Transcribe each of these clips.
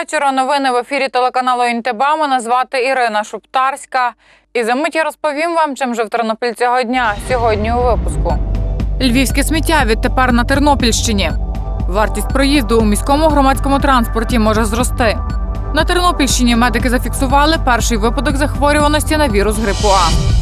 Вечора. Новини в ефірі телеканалу Інтеба. Мене звати Ірина Шуптарська. І за мить я розповім вам, чим жив Тернопіль цього дня. Сьогодні у випуску. Львівське сміття відтепер на Тернопільщині. Вартість проїзду у міському громадському транспорті може зрости. На Тернопільщині медики зафіксували перший випадок захворюваності на вірус грипу А.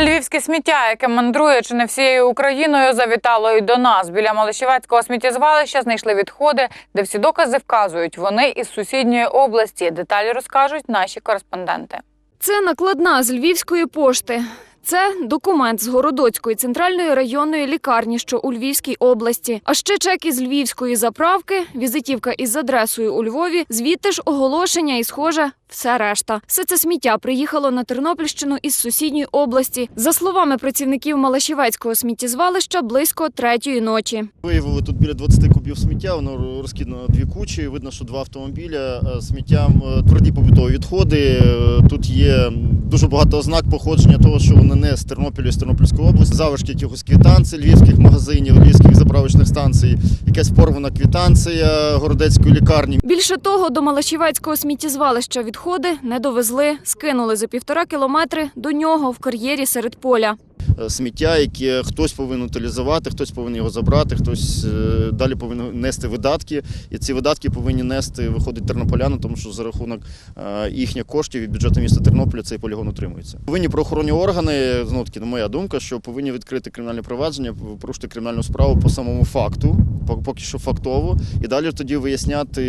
Львівське сміття, яке мандрує чи не всією Україною, завітало і до нас. Біля Малишівецького сміттєзвалища знайшли відходи, де всі докази вказують. Вони із сусідньої області. Деталі розкажуть наші кореспонденти. Це накладна з Львівської пошти. Це документ з Городоцької центральної районної лікарні, що у Львівській області. А ще чек із львівської заправки, візитівка із адресою у Львові, звідти ж оголошення і схоже. Все решта. Все це сміття приїхало на Тернопільщину із сусідньої області. За словами працівників Малашівецького сміттєзвалища, близько третьої ночі. Виявили тут біля 20 кубів сміття, воно розкидано дві кучі. Видно, що два автомобіля е, сміттям е, тверді побутові відходи. Е, Тут є дуже багато ознак походження того, що вони не з Тернопіля, з Тернопільської області. Залишки якихось квитанцій львівських магазинів, львівських заправочних станцій, якась порвана квитанція городецької лікарні. Більше того, до Малашівецького сміттєзвалища відходи не довезли, скинули за півтора кілометри до нього в кар'єрі серед поля. Е, Сміття, яке хтось повинен утилізувати, хтось повинен його забрати, хтось е, далі повинен нести видатки. І ці видатки повинні нести, виходить тернополяни, тому що за рахунок е, їхніх коштів від бюджету міста Тернополя цей полігон утримується. Повинні правоохоронні органи, знову таки, моя думка, що повинні відкрити кримінальне провадження, порушити кримінальну справу по самому факту, поки що фактово, і далі тоді виясняти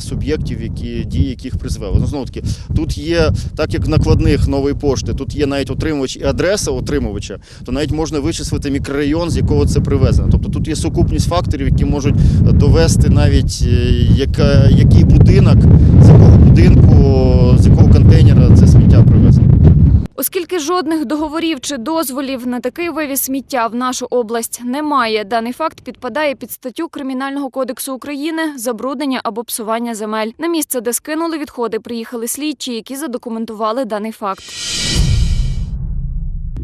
суб'єктів, які дії яких призвели. Ну, знову таки, тут є, так як накладних нової пошти, тут є навіть отримувач і адреса отримувача, то навіть можна вичислити мікрорайон, з якого це привезено. Тобто тут є сукупність факторів, які можуть довести навіть е, яка, який будинок, з якого будинку, з якого контейнера. Оскільки жодних договорів чи дозволів на такий вивіз сміття в нашу область немає, даний факт підпадає під статтю Кримінального кодексу України забруднення або псування земель. На місце, де скинули відходи, приїхали слідчі, які задокументували даний факт.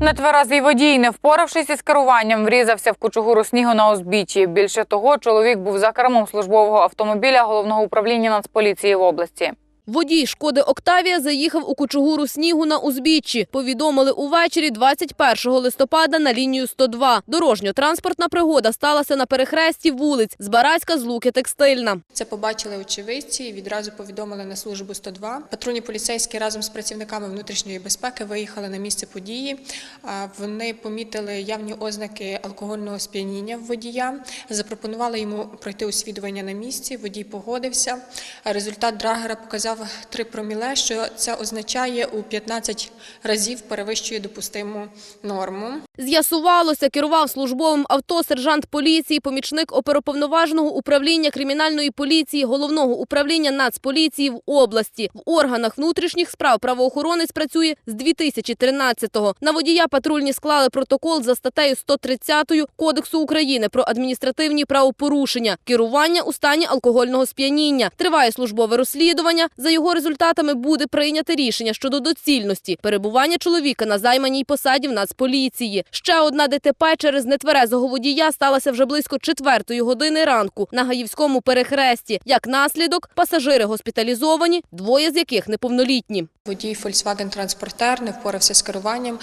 Нетверезий водій, не впоравшись із керуванням, врізався в кучугуру снігу на узбіччі. Більше того, чоловік був за кермом службового автомобіля головного управління Нацполіції в області. Водій шкоди Октавія заїхав у кучугуру снігу на узбіччі. Повідомили увечері 21 листопада на лінію 102. Дорожньо-транспортна пригода сталася на перехресті вулиць Збаразька, Злуки, Текстильна. Це побачили очевидці і відразу повідомили на службу 102. Патрульні поліцейські разом з працівниками внутрішньої безпеки виїхали на місце події. Вони помітили явні ознаки алкогольного сп'яніння в водія, запропонували йому пройти освідування на місці. Водій погодився. Результат драгера показав 3 проміле, що це означає у 15 разів перевищує допустиму норму. З'ясувалося, керував службовим авто сержант поліції, помічник оперуповноваженого управління кримінальної поліції, головного управління Нацполіції в області. В органах внутрішніх справ правоохоронець працює з 2013-го. На водія патрульні склали протокол за статтею 130 Кодексу України про адміністративні правопорушення, керування у стані алкогольного сп'яніння. Триває службове розслідування. За його результатами буде прийняте рішення щодо доцільності перебування чоловіка на займаній посаді в Нацполіції. Ще одна ДТП через нетверезого водія сталася вже близько четвертої години ранку на Гаївському перехресті. Як наслідок, пасажири госпіталізовані, двоє з яких неповнолітні. Водій Volkswagen транспортер не впорався з керуванням,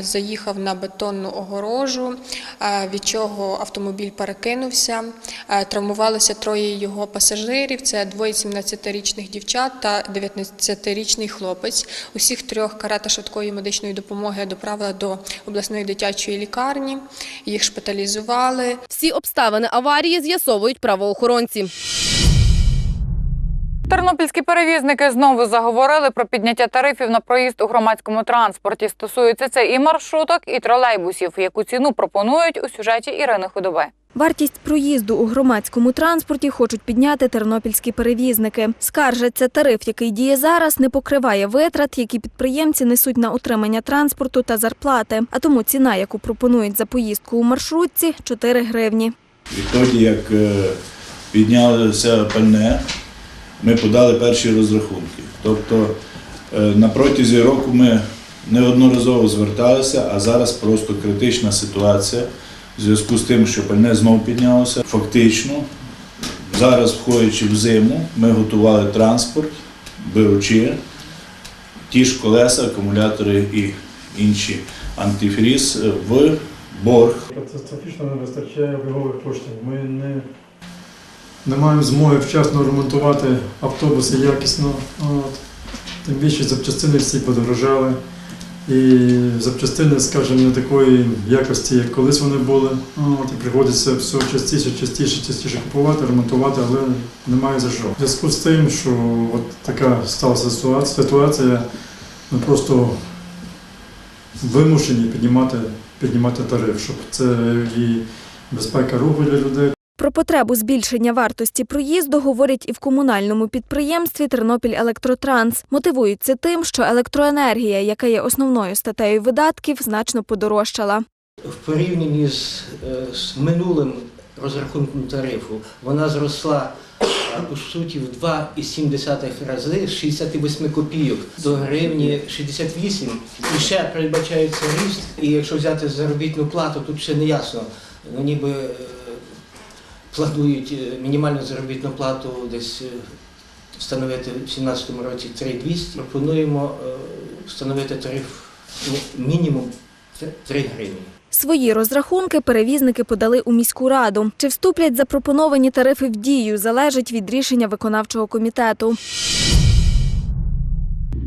заїхав на бетонну огорожу, від чого автомобіль перекинувся. Травмувалося троє його пасажирів. Це двоє 17-річних дівчат та 19-річний хлопець. Усіх трьох карета швидкої медичної допомоги доправила до обласної дитячої лікарні. Їх шпиталізували. Всі обставини аварії з'ясовують правоохоронці. Тернопільські перевізники знову заговорили про підняття тарифів на проїзд у громадському транспорті. Стосується це і маршруток, і тролейбусів. Яку ціну пропонують у сюжеті Ірини Худоби. Вартість проїзду у громадському транспорті хочуть підняти тернопільські перевізники. Скаржаться, тариф, який діє зараз, не покриває витрат, які підприємці несуть на утримання транспорту та зарплати. А тому ціна, яку пропонують за поїздку у маршрутці – 4 гривні. Відтоді, як е, піднялося пальне, ми подали перші розрахунки. Тобто е, на протязі року ми неодноразово зверталися, а зараз просто критична ситуація в зв'язку з тим, що пальне знову піднялося. Фактично Зараз, входячи в зиму, ми готували транспорт, беручи ті ж колеса, акумулятори і інші антифріз в борг Катастрофічно не вистачає обігових коштів. Ми не, не маємо змоги вчасно ремонтувати автобуси якісно. От. Тим більше запчастини всі подорожали. І запчастини, скажімо, не такої якості, як колись вони були. От, і приходиться все частіше, частіше, частіше купувати, ремонтувати, але немає за що. В зв'язку з тим, що от така сталася ситуація, ситуація, ми просто вимушені піднімати, піднімати тариф, щоб це і безпека руху для людей. Про потребу збільшення вартості проїзду говорять і в комунальному підприємстві Тернопіль Електротранс. Мотивуються тим, що електроенергія, яка є основною статтею видатків, значно подорожчала. В порівнянні з, е, з минулим розрахунком тарифу вона зросла е, по суті в 2,7 рази з 68 копійок до гривні 68. І ще передбачається ріст. І якщо взяти заробітну плату, тут ще не ясно. Ну ніби е, планують е, мінімальну заробітну плату десь е, встановити в 2017 році 3200. Пропонуємо е, встановити тариф ну, мінімум 3 гривні. Свої розрахунки перевізники подали у міську раду. Чи вступлять запропоновані тарифи в дію, залежить від рішення виконавчого комітету.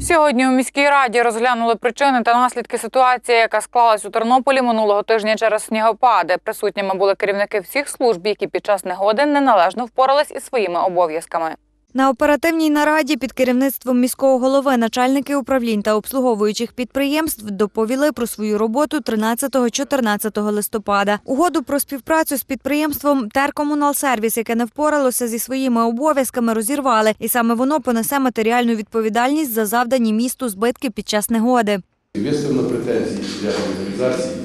Сьогодні у міській раді розглянули причини та наслідки ситуації, яка склалась у Тернополі минулого тижня через снігопади. Присутніми були керівники всіх служб, які під час негоди неналежно впорались із своїми обов'язками. На оперативній нараді під керівництвом міського голови начальники управлінь та обслуговуючих підприємств доповіли про свою роботу 13-14 листопада. Угоду про співпрацю з підприємством Теркомуналсервіс, яке не впоралося зі своїми обов'язками, розірвали, і саме воно понесе матеріальну відповідальність за завдані місту збитки під час негоди. Виставлено претензії для організації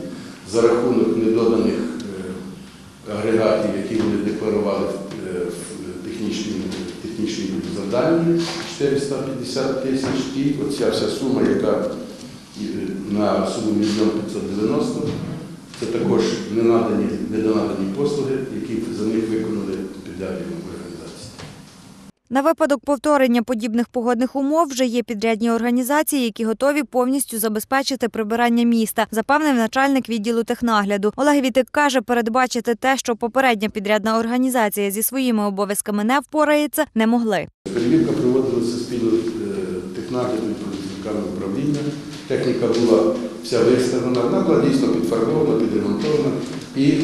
за рахунок недоданих е, агрегатів, які вони декларували е, в технічній, технічній завдання 450 тисяч, і оця вся сума, яка е, на суму 1 590, це також ненадані, недонадані послуги, які за них виконали підрядні. На випадок повторення подібних погодних умов вже є підрядні організації, які готові повністю забезпечити прибирання міста, запевнив начальник відділу технагляду. Олег Вітик каже, передбачити те, що попередня підрядна організація зі своїми обов'язками не впорається, не могли. Перевірка проводилася спільно е, технаглядом працівниками управління. Техніка була вся виставлена, вона була дійсно підфарбована, підремонтована. І е,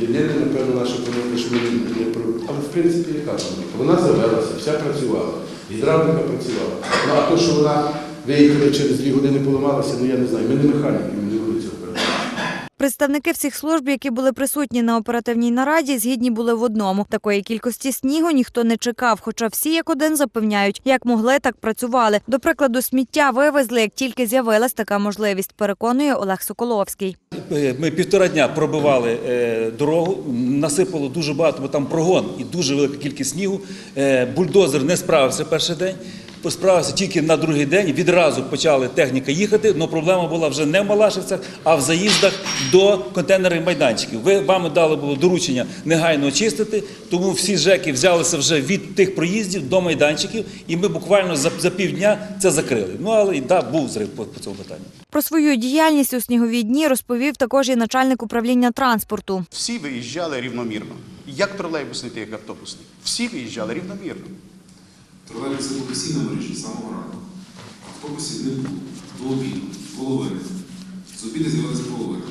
єдине, напевно, наше помилка, що ми не про. Але в принципі, яка помилка? Вона завелася, вся працювала, гідравліка працювала. Ну а то, що вона виїхала через дві години поламалася, ну я не знаю. Ми не механіки, ми не передбачити. Представники всіх служб, які були присутні на оперативній нараді, згідні були в одному. Такої кількості снігу ніхто не чекав, хоча всі як один запевняють, як могли, так працювали. До прикладу, сміття вивезли, як тільки з'явилась така можливість, переконує Олег Соколовський. Е, Ми півтора дня пробивали е, дорогу, насипало дуже багато, бо там прогон і дуже велика кількість снігу. Е, Бульдозер не справився перший день. Справився тільки на другий день. Відразу почали техніка їхати. але проблема була вже не в Малашівцях, а в заїздах до контейнерних майданчиків. Ви вам дали було доручення негайно очистити, тому всі ЖЕКи взялися вже від тих проїздів до майданчиків, і ми буквально за, за півдня це закрили. Ну але і да, був зрив по, по цьому питанню. Про свою діяльність у снігові дні розповів також і начальник управління транспорту. Всі виїжджали рівномірно. Як тролейбусний, так як автобусний. Всі виїжджали рівномірно. Тролейбуси були всі на мережі з самого ранку. Автобусів не було. До обіду. Половина. З обіду з'явилася половина.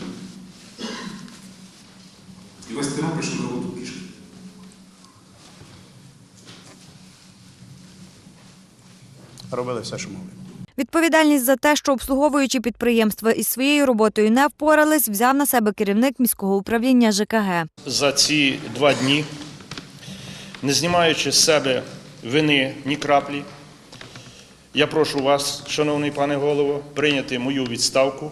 І весь Тернопіль прийшов на роботу пішки. Робили все, що могли. Відповідальність за те, що обслуговуючі підприємства із своєю роботою не впорались, взяв на себе керівник міського управління ЖКГ. за ці два дні, не знімаючи з себе вини ні краплі. Я прошу вас, шановний пане голово, прийняти мою відставку,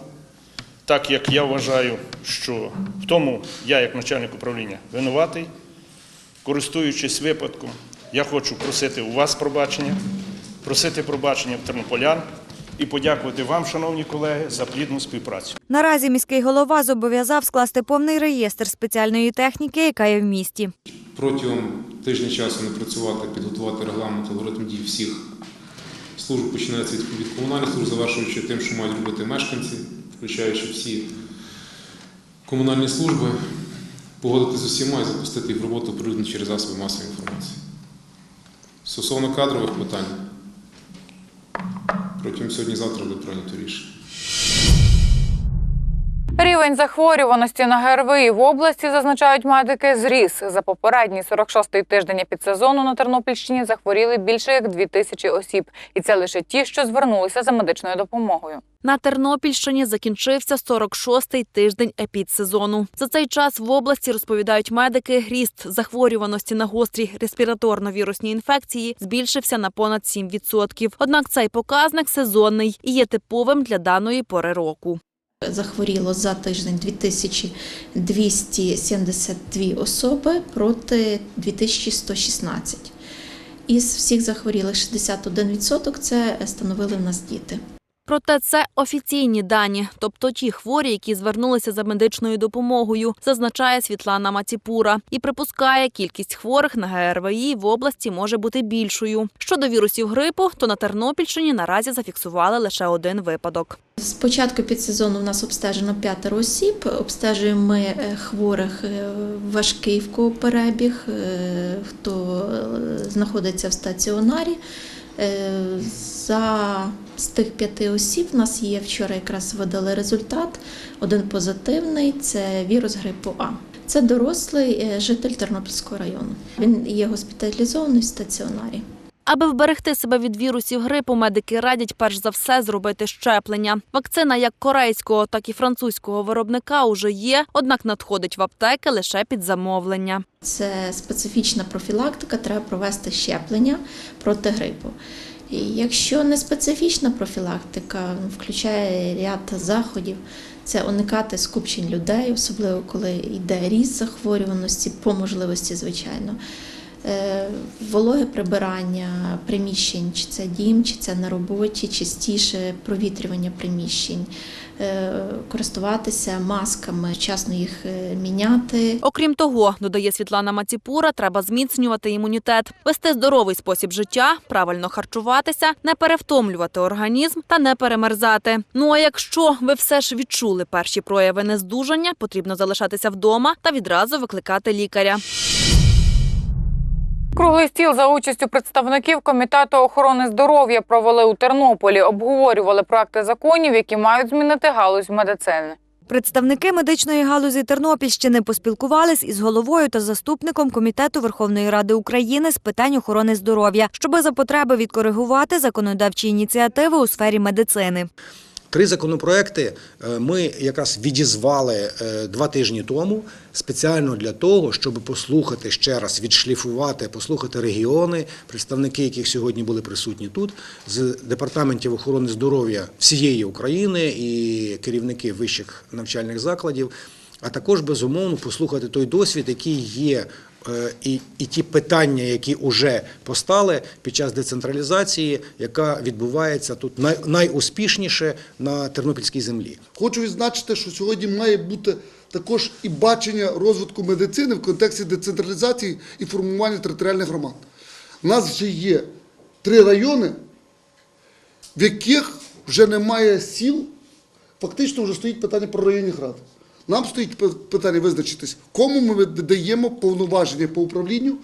так як я вважаю, що в тому я, як начальник управління, винуватий. Користуючись випадком, я хочу просити у вас пробачення, просити пробачення в тернополян і подякувати вам, шановні колеги, за плідну співпрацю. Наразі міський голова зобов'язав скласти повний реєстр спеціальної техніки, яка є в місті. Протягом тижня часу напрацювати, підготувати регламент алгоритм дій всіх служб, починається від, комунальних служб, завершуючи тим, що мають робити мешканці, включаючи всі комунальні служби, погодити з усіма і запустити їх роботу природно через засоби масової інформації. Стосовно кадрових питань, протягом сьогодні-завтра буде прийнято рішення. Рівень захворюваності на ГРВІ в області, зазначають медики, зріс. За попередній 46-й тиждень підсезону на Тернопільщині захворіли більше як 2 тисячі осіб. І це лише ті, що звернулися за медичною допомогою. На Тернопільщині закінчився 46-й тиждень епідсезону. За цей час в області розповідають медики, ріст захворюваності на гострі респіраторно-вірусні інфекції збільшився на понад 7%. Однак цей показник сезонний і є типовим для даної пори року. Захворіло за тиждень 2272 особи проти 2116. Із всіх захворілих 61% це становили в нас діти. Проте це офіційні дані, тобто ті хворі, які звернулися за медичною допомогою, зазначає Світлана Маціпура і припускає, кількість хворих на ГРВІ в області може бути більшою. Щодо вірусів грипу, то на Тернопільщині наразі зафіксували лише один випадок. З початку підсезону в нас обстежено п'ятеро осіб. Обстежуємо ми е, хворих е, важкий в кого перебіг, е, хто знаходиться в стаціонарі. За з тих п'яти осіб в нас є вчора якраз видали результат. Один позитивний це вірус грипу А. Це дорослий е, житель Тернопільського району. Він є госпіталізований в стаціонарі. Аби вберегти себе від вірусів грипу, медики радять перш за все зробити щеплення. Вакцина як корейського, так і французького виробника уже є, однак надходить в аптеки лише під замовлення. Це специфічна профілактика, треба провести щеплення проти грипу. Якщо не специфічна профілактика, включає ряд заходів, це уникати скупчень людей, особливо коли йде ріст захворюваності, по можливості, звичайно. Е, Вологе прибирання приміщень, чи це дім, чи це на роботі, частіше провітрювання приміщень, Е, користуватися масками, вчасно їх е, міняти. Окрім того, додає Світлана Маціпура, треба зміцнювати імунітет, вести здоровий спосіб життя, правильно харчуватися, не перевтомлювати організм та не перемерзати. Ну а якщо ви все ж відчули перші прояви нездужання, потрібно залишатися вдома та відразу викликати лікаря. Круглий стіл за участю представників комітету охорони здоров'я провели у Тернополі. Обговорювали проекти законів, які мають змінити галузь медицини. Представники медичної галузі Тернопільщини поспілкувались із головою та заступником комітету Верховної Ради України з питань охорони здоров'я, щоби за потреби відкоригувати законодавчі ініціативи у сфері медицини. Три законопроекти е, ми якраз відізвали е, два тижні тому спеціально для того, щоб послухати ще раз, відшліфувати, послухати регіони, представники, яких сьогодні були присутні тут, з департаментів охорони здоров'я всієї України і керівники вищих навчальних закладів. А також безумовно послухати той досвід, який є. Е, І, і ті питання, які вже постали під час децентралізації, яка відбувається тут най, найуспішніше на тернопільській землі. Хочу відзначити, що сьогодні має бути також і бачення розвитку медицини в контексті децентралізації і формування територіальних громад. У нас вже є три райони, в яких вже немає сіл, фактично вже стоїть питання про районних рад. Нам стоїть пи- питання визначитись, кому ми даємо повноваження по управлінню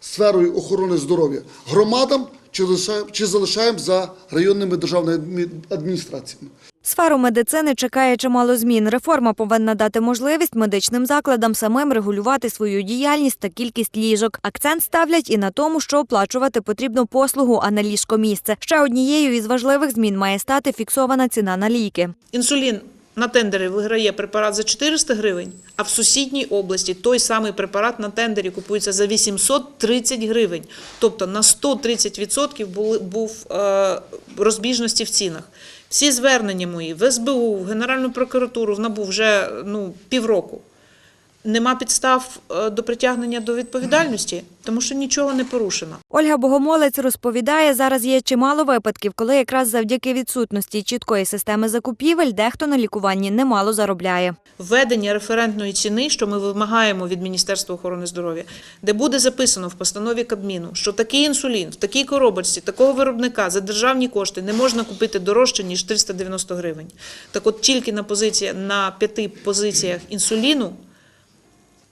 сферою охорони здоров'я громадам чи лишаємо, чи залишаємо за районними державними адмі- адміністраціями. Сферу медицини чекає чимало змін. Реформа повинна дати можливість медичним закладам самим регулювати свою діяльність та кількість ліжок. Акцент ставлять і на тому, що оплачувати потрібно послугу, а не ліжкомісце. Ще однією із важливих змін має стати фіксована ціна на ліки. Інсулін на тендері виграє препарат за 400 гривень, а в сусідній області той самий препарат на тендері купується за 830 гривень. Тобто на 130% були, був е, розбіжності в цінах. Всі звернення мої в СБУ, в Генеральну прокуратуру, в НАБУ вже ну, півроку. Нема підстав е, до притягнення до відповідальності, тому що нічого не порушено. Ольга Богомолець розповідає, зараз є чимало випадків, коли якраз завдяки відсутності чіткої системи закупівель дехто на лікуванні немало заробляє. Введення референтної ціни, що ми вимагаємо від Міністерства охорони здоров'я, де буде записано в постанові Кабміну, що такий інсулін в такій коробочці, такого виробника за державні кошти не можна купити дорожче, ніж 390 гривень. Так от тільки на позиція, на п'яти позиціях інсуліну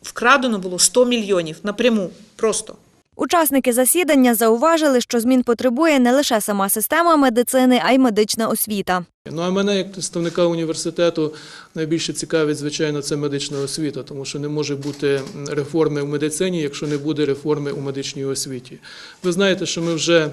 вкрадено було 100 мільйонів напряму, просто. Учасники засідання зауважили, що змін потребує не лише сама система медицини, а й медична освіта. Ну а мене як представника університету найбільше цікавить, звичайно, це медична освіта, тому що не може бути реформи в медицині, якщо не буде реформи у медичній освіті. Ви знаєте, що ми вже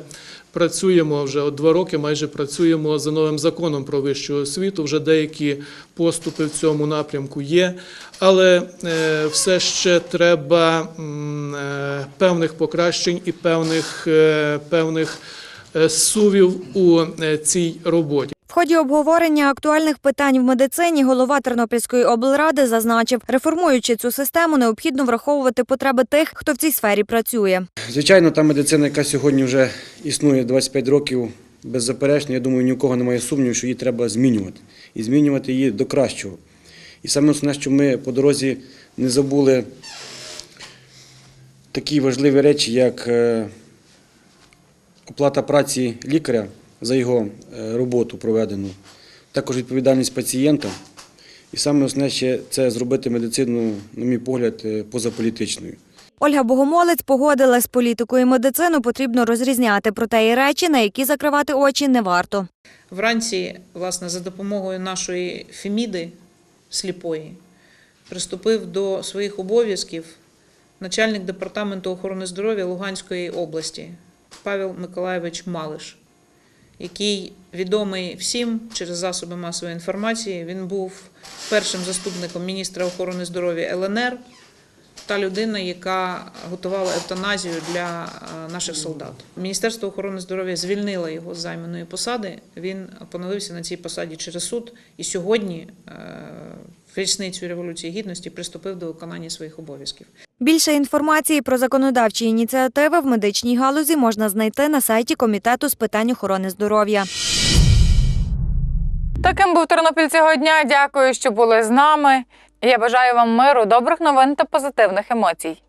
працюємо вже от два роки, майже працюємо за новим законом про вищу освіту. Вже деякі поступи в цьому напрямку є, але е, все ще треба е, певних покращень і певних, е, певних сувів у цій роботі. В ході обговорення актуальних питань в медицині голова Тернопільської облради зазначив, реформуючи цю систему, необхідно враховувати потреби тих, хто в цій сфері працює. Звичайно, та медицина, яка сьогодні вже існує 25 років, беззаперечно, я думаю, ні у кого немає сумніву, що її треба змінювати. І змінювати її до кращого. І саме основне, що ми по дорозі не забули такі важливі речі, як е, оплата праці лікаря за його е, роботу проведену, також відповідальність пацієнта. І саме основне ще це зробити медицину, на мій погляд, е, позаполітичною. Ольга Богомолець погодила з політикою і медицину потрібно розрізняти, проте і речі, на які закривати очі не варто. Вранці, власне, за допомогою нашої Феміди сліпої приступив до своїх обов'язків начальник департаменту охорони здоров'я Луганської області Павел Миколаєвич Малиш, який відомий всім через засоби масової інформації. Він був першим заступником міністра охорони здоров'я ЛНР, та людина, яка готувала евтаназію для е, наших солдат. Міністерство охорони здоров'я звільнило його з займаної посади. Він поновився на цій посаді через суд і сьогодні, е, в річницю Революції Гідності, приступив до виконання своїх обов'язків. Більше інформації про законодавчі ініціативи в медичній галузі можна знайти на сайті Комітету з питань охорони здоров'я. Таким був Тернопіль цього дня. Дякую, що були з нами. Я бажаю вам миру, добрих новин та позитивних емоцій.